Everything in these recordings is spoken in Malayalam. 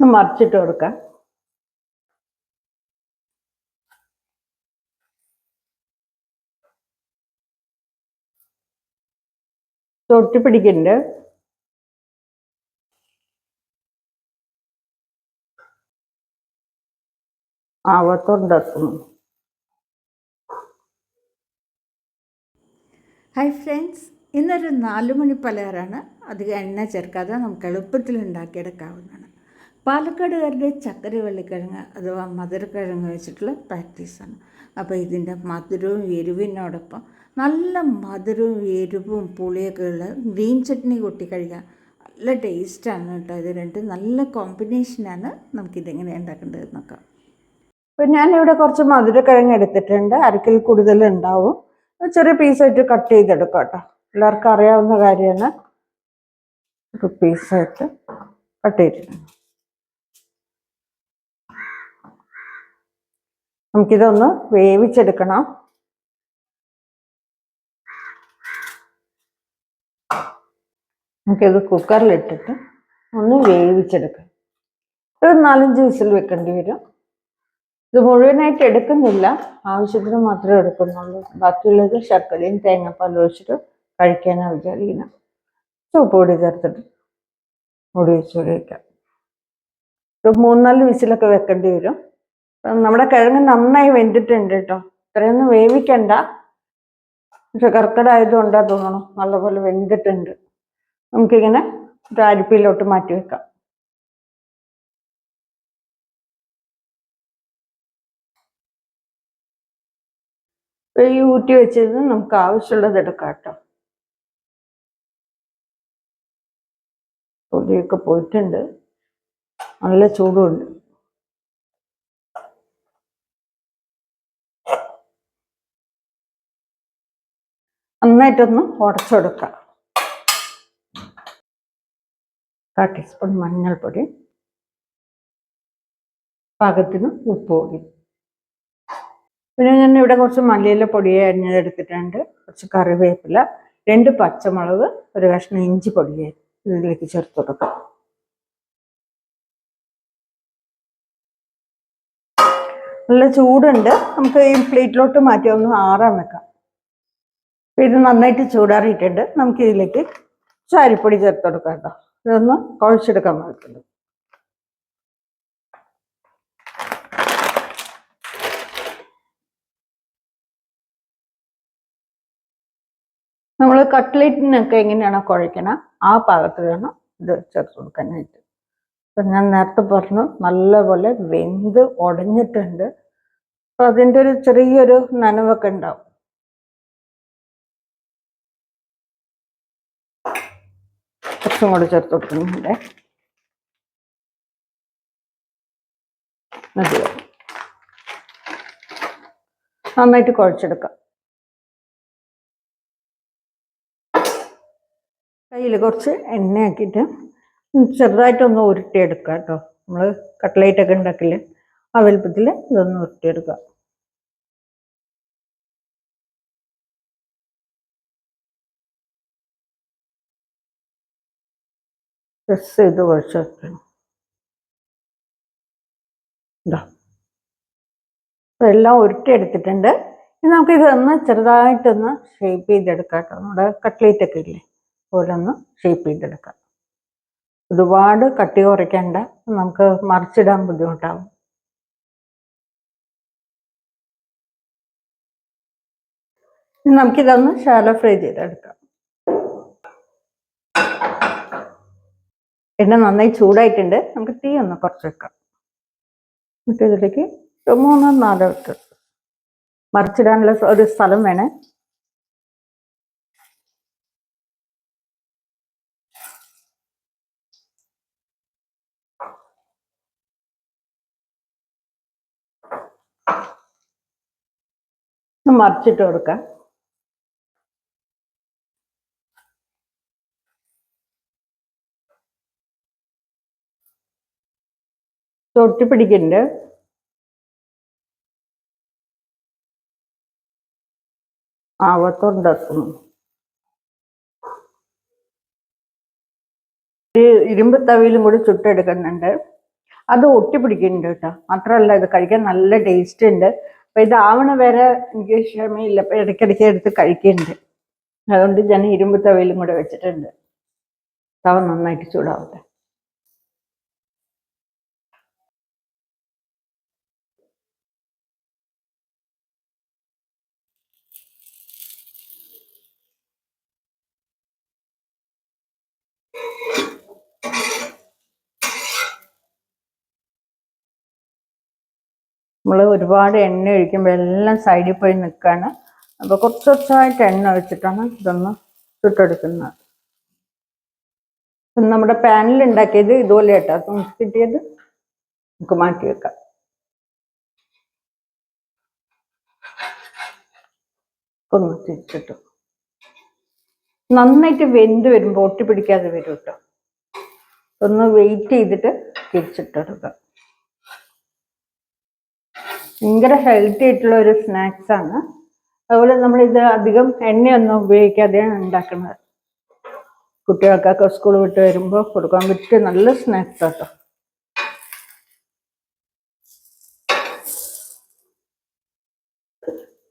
മറിച്ചിട്ട് കൊടുക്കാം. തൊട്ടി പിടിക്കുന്നുണ്ട്. ഹായ് ഫ്രണ്ട്സ് ഇന്നൊരു നാലുമണി പലഹാരമാണ്. അധികം എണ്ണ ചേർക്കാതെ നമുക്ക് എളുപ്പത്തിൽ ഉണ്ടാക്കിയെടുക്കാവുന്നതാണ്. പാലക്കാടുകാരുടെ ചക്കര വെള്ളിക്കിഴങ്ങ് അഥവാ മധുരക്കിഴങ്ങ് വെച്ചിട്ടുള്ള പ്രാക്ടീസാണ് അപ്പോൾ ഇതിന്റെ മധുരവും എരിവിനോടൊപ്പം നല്ല മധുരവും എരിവും പുളിയൊക്കെ ഉള്ള ഗ്രീൻ ചട്നി കൂട്ടി കഴിക്കുക നല്ല ടേസ്റ്റാണ് കേട്ടോ. ഇത് രണ്ട് നല്ല കോമ്പിനേഷനാണ് നമുക്കിതെങ്ങനെ ഉണ്ടാക്കേണ്ടത് നോക്കാം. അപ്പോൾ ഞാനിവിടെ കുറച്ച് മധുരക്കിഴങ്ങ് എടുത്തിട്ടുണ്ട്. അരക്കിൽ കൂടുതൽ ഉണ്ടാവും. ചെറിയ പീസായിട്ട് കട്ട് ചെയ്തെടുക്കാം കേട്ടോ. എല്ലാവർക്കും അറിയാവുന്ന കാര്യമാണ്. ഒരു പീസായിട്ട് കട്ട് ചെയ്തിട്ടുണ്ട്. നമുക്കിതൊന്ന് വേവിച്ചെടുക്കണം. നമുക്കിത് കുക്കറിലിട്ടിട്ട് ഒന്ന് വേവിച്ചെടുക്കാം. ഒരു നാലഞ്ച് വിസിൽ വെക്കേണ്ടി വരും. ഇത് മുഴുവനായിട്ട് എടുക്കുന്നില്ല. ആവശ്യത്തിന് മാത്രമേ എടുക്കുന്നുള്ളൂ. ബാക്കിയുള്ളത് ശർക്കരയും തേങ്ങാപ്പാലും ഒഴിച്ചിട്ട് കഴിക്കാനാണ് വിചാരിക്കുന്നത്. ചുവപ്പ് പൊടി ചേർത്തിട്ട് മുടി വെച്ച് കഴിക്കാം ഒരു മൂന്നാൽ വിസിലൊക്കെ വെക്കേണ്ടി വരും. നമ്മുടെ കിഴങ്ങ് നന്നായി വെന്തിട്ടുണ്ട് കേട്ടോ. ഇത്രയൊന്നും വേവിക്കണ്ട. പക്ഷെ കർക്കടായതുകൊണ്ടാ തോന്നണം നല്ലപോലെ വെന്തിട്ടുണ്ട്. നമുക്കിങ്ങനെ ഒരു അരിപ്പിലോട്ട് മാറ്റി വെക്കാം. ഈ ഊറ്റി വെച്ചത് നമുക്ക് ആവശ്യമുള്ളത് എടുക്കാം കേട്ടോ. പൊടിയൊക്കെ പോയിട്ടുണ്ട്. നല്ല ചൂടുണ്ട്. നന്നായിട്ടൊന്ന് ഉടച്ചെടുക്കുക കാ ടീസ്പൂൺ മഞ്ഞൾപ്പൊടി പാകത്തിന് ഉപ്പ് പൊടി പിന്നെ ഞാൻ ഇവിടെ കുറച്ച് മല്ലിയില പൊടി അരിഞ്ഞതെടുത്തിട്ടുണ്ട്. കുറച്ച് കറിവേപ്പില രണ്ട് പച്ചമുളക് ഒരു കഷ്ണം ഇഞ്ചി പൊടി ഇതിലേക്ക് ചേർത്ത് കൊടുക്കാം. നല്ല ചൂടുണ്ട്. നമുക്ക് ഈ പ്ലേറ്റിലോട്ട് മാറ്റി ഒന്ന് ആറാൻ വെക്കാം. ഇത് നന്നായിട്ട് ചൂടാറിയിട്ടുണ്ട്. നമുക്ക് ഇതിലേക്ക് ചാരിപ്പൊടി ചേർത്ത് കൊടുക്കാം കേട്ടോ. ഇതൊന്ന് കുഴച്ചെടുക്കാൻ പാകത്തുള്ളൂ നമ്മൾ കട്ട്ലേറ്റിനൊക്കെ എങ്ങനെയാണോ കുഴക്കണം ആ പാകത്തിൽ വേണം ഇത് ചേർത്ത് കൊടുക്കാനായിട്ട്. അപ്പം ഞാൻ നേരത്തെ പറഞ്ഞു നല്ലപോലെ വെന്ത് ഉടഞ്ഞിട്ടുണ്ട് അപ്പം അതിന്റെ ഒരു ചെറിയൊരു നനവൊക്കെ ഉണ്ടാവും. കുറച്ചും കൂടെ ചേർത്ത് കൊടുക്കുന്നുണ്ട്. മതി. നന്നായിട്ട് കുഴച്ചെടുക്കാം. കയ്യിൽ കുറച്ച് എണ്ണ ആക്കിയിട്ട് ചെറുതായിട്ടൊന്ന് ഉരുട്ടിയെടുക്കുക കേട്ടോ. നമ്മൾ കട്ട്ലേറ്റൊക്കെ ഉണ്ടാക്കില്ലേ? ആ വലുപ്പത്തിൽ ഇതൊന്ന് ഉരുട്ടിയെടുക്കുക പ്രസ് ചെയ്ത് കുഴച്ച് വെക്കണം എല്ലാം ഉരുട്ടി എല്ലാം ഉരുട്ടിയെടുത്തിട്ടുണ്ട്. ഇനി നമുക്കിത് ഒന്ന് ചെറുതായിട്ടൊന്ന് ഷേപ്പ് ചെയ്തെടുക്കാം കേട്ടോ. നമ്മുടെ കട്ട്ലേറ്റ് ഒക്കെ ഇല്ലേ? പോലെ ഒന്ന് ഷേപ്പ് ചെയ്തെടുക്കാം. ഒരുപാട് കട്ടി കുറയ്ക്കേണ്ട. നമുക്ക് മറിച്ചിടാൻ ബുദ്ധിമുട്ടാവും. നമുക്കിതൊന്ന് ഷാലോ ഫ്രൈ ചെയ്തെടുക്കാം. എണ്ണ നന്നായി ചൂടായിട്ടുണ്ട്. നമുക്ക് തീ ഒന്ന് കുറച്ച് വെക്കാം. എന്നിട്ട് ഇതിലേക്ക് മൂന്നോ നാലോ ഇട്ട് മറിച്ചിടാനുള്ള ഒരു സ്ഥലം വേണേ. മറിച്ചിട്ട് കൊടുക്കാം. തൊട്ടി പിടിക്കുന്നുണ്ട് ആവത്തുണ്ടാക്കുന്നു ഇരുമ്പ് തവിയിലും കൂടി ചുട്ടെടുക്കുന്നുണ്ട്. അത് ഒട്ടി പിടിക്കുന്നുണ്ട് കേട്ടോ. മാത്രമല്ല ഇത് കഴിക്കാൻ നല്ല ടേസ്റ്റ് ഉണ്ട്. അപ്പൊ ഇതാവണ വരെ എനിക്ക് ക്ഷമയില്ല. അപ്പൊ ഇടയ്ക്കിടയ്ക്ക് എടുത്ത് കഴിക്കുന്നുണ്ട്. അതുകൊണ്ട് ഞാൻ ഇരുമ്പ് തവയിലും കൂടെ വെച്ചിട്ടുണ്ട്. തവ നന്നായിട്ട് ചൂടാവട്ടെ. നമ്മൾ ഒരുപാട് എണ്ണ ഒഴിക്കുമ്പോൾ എല്ലാം സൈഡിൽ പോയി നിൽക്കുകയാണ് അപ്പോൾ കുറച്ച് കുറച്ചായിട്ട് എണ്ണ ഒഴിച്ചിട്ടാണ് ഇതൊന്ന് ചുട്ടെടുക്കുന്നത്. നമ്മുടെ പാനിൽ ഉണ്ടാക്കിയത് ഇതുപോലെ കേട്ടോ അപ്പം കിട്ടിയത് നമുക്ക് മാറ്റി വെക്കാം. ഒന്ന് തിരിച്ചിട്ടു. നന്നായിട്ട് വെന്ത് വരുമ്പോൾ ഒട്ടിപ്പിടിക്കാതെ വരും കേട്ടോ ഒന്ന് വെയിറ്റ് ചെയ്തിട്ട് തിരിച്ചിട്ടെടുക്കാം ഭയങ്കര ഹെൽത്തി ആയിട്ടുള്ള ഒരു സ്നാക്സ് ആണ്. അതുപോലെ നമ്മൾ ഇത് അധികം എണ്ണയൊന്നും ഉപയോഗിക്കാതെയാണ് ഉണ്ടാക്കുന്നത്. കുട്ടികൾക്കൊക്കെ സ്കൂൾ വിട്ട് വരുമ്പോൾ കൊടുക്കാൻ പറ്റിയ നല്ല സ്നാക്സ് ആട്ടോ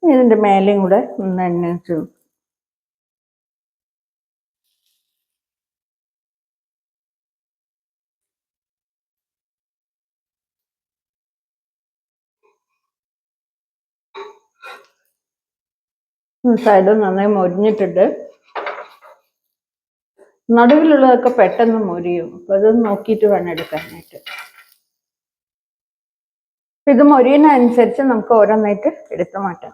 ഇതിന്റെ മേലെയും കൂടെ ഒന്ന് എണ്ണ വെച്ച് സൈഡ് നന്നായി മൊരിഞ്ഞിട്ടുണ്ട്. നടുവിലുള്ളതൊക്കെ പെട്ടെന്ന് മൊരിയും. അപ്പൊ അത് നോക്കിയിട്ട് വേണം എടുക്കാനായിട്ട്. ഇത് മൊരിയുന്നതനുസരിച്ച് നമുക്ക് ഓരോന്നായിട്ട് എടുത്തു മാറ്റാം.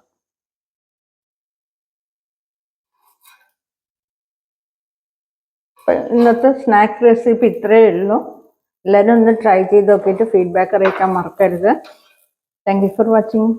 ഇന്നത്തെ സ്നാക്ക് റെസിപ്പി ഇത്രയേ ഉള്ളൂ. എല്ലാവരും ഒന്ന് ട്രൈ ചെയ്ത് നോക്കിയിട്ട് ഫീഡ്ബാക്ക് അറിയിക്കാൻ മറക്കരുത്. Thank you for watching